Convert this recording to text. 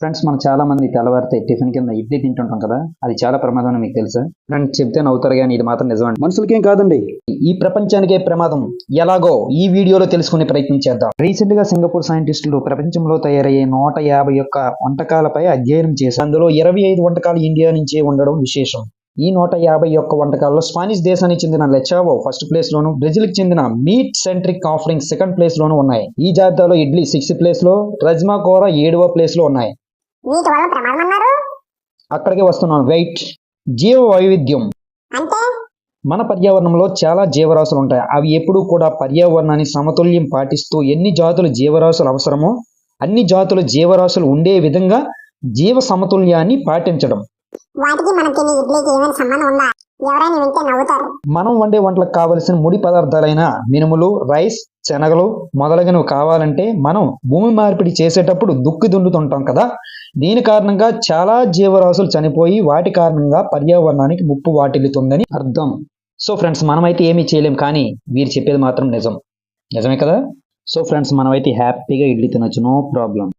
Friends మనం చాలా మంది తెల్లవారితే టిఫిన్ కింద ఇడ్లీ తింటుంటాం కదా అది చాలా ప్రమాదం మీకు తెలుసా? ఫ్రెండ్స్ చెప్తే నవ్వుతారు కానీ ఇది మాత్రం నిజమండి మనుషులకేం కాదండి. ఈ ప్రపంచానికే ప్రమాదం. ఎలాగో ఈ వీడియోలో తెలుసుకునే ప్రయత్నం చేద్దాం. రీసెంట్గా సింగపూర్ సైంటిస్టులు ప్రపంచంలో తయారయ్యే నూట యాభై ఒక్క వంటకాలపై అధ్యయనం చేశారు. అందులో ఇరవై ఐదు వంటకాలు ఇండియా నుంచే ఉండడం విశేషం. ఈ నూట యాభై ఒక్క వంటకాల్లో స్పానిష్ దేశానికి చెందిన లెచావో ఫస్ట్ ప్లేస్ లోను బ్రెజిల్కి చెందిన meat centric offering second place లోను ఉన్నాయి. ఈ జాబితాలో ఇడ్లీ సిక్స్త్ ప్లేస్లో రజ్మా కూర ఏడవ ప్లేస్లో ఉన్నాయి. వీటి వల్ల ప్రమాదం అన్నారు? అక్కడికి వస్తున్నాం. వెయిట్. జీవ వైవిధ్యం అంటే? మన పర్యావరణంలో చాలా జీవరాశులు ఉంటాయి. అవి ఎప్పుడూ కూడా పర్యావరణాన్ని సమతుల్యం పాటిస్తూ ఎన్ని జాతుల జీవరాశులు అవసరమో అన్ని జాతుల జీవరాశులు ఉండే విధంగా జీవ సమతుల్యాన్ని పాటించడం. వాటికి మనం తినే ఇడ్లీకి ఏమైనా సంబంధం ఉందా? ఎవరైనా వింటే నవ్వుతారు. మనం వండే వంటలకు కావలసిన ముడి పదార్థాలైన మినుములు రైస్ శనగలు మొదలగునవి కావాలంటే మనం భూమి మార్పిడి చేసేటప్పుడు దుక్కి దున్నుతుంటాం కదా. దీని కారణంగా చాలా జీవరాశులు చనిపోయి వాటి కారణంగా పర్యావరణానికి ముప్పు వాటిల్లుతుందని అర్థం. సో ఫ్రెండ్స్ మనమైతే ఏమీ చేయలేం కానీ వీరు చెప్పేది మాత్రం నిజం. నిజమే కదా? సో ఫ్రెండ్స్ మనమైతే హ్యాపీగా ఇడ్లీ తినొచ్చు నో ప్రాబ్లం.